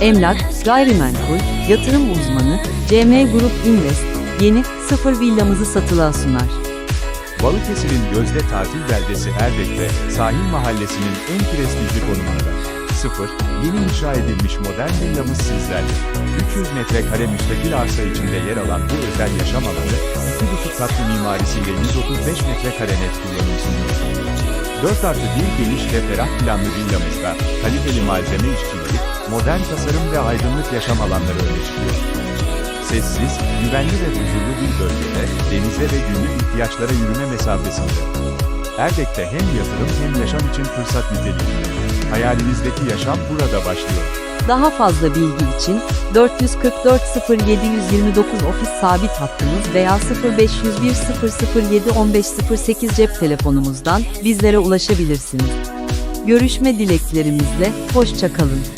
emlak, gayrimenkul, yatırım uzmanı, CM Grup Invest, yeni sıfır villamızı satılığa sunar. Balıkesir'in gözde tatil beldesi Erdek'te, sahil mahallesinin en prestijli konumunda. Sıfır, yeni inşa edilmiş modern villamız sizlerle. 300 metrekare müstakil arsa içinde yer alan bu özel yaşam alanı, 2,5 katlı mimarisiyle 135 metrekare net kullanım sunuyor. 4 artı 1 geniş ve ferah planlı villamızda, kaliteli malzeme işçiliği, modern tasarım ve aydınlık yaşam alanları öne çıkıyor. Sessiz, güvenli ve huzurlu bir bölgede, denize ve günlük ihtiyaçlara yürüme mesafesinde. Erdek'te hem yatırım hem yaşam için fırsat niteliğinde. Hayalinizdeki yaşam burada başlıyor. Daha fazla bilgi için 444 0729 ofis sabit hattımız veya 0501 007 1508 cep telefonumuzdan bizlere ulaşabilirsiniz. Görüşme dileklerimizle, hoşçakalın.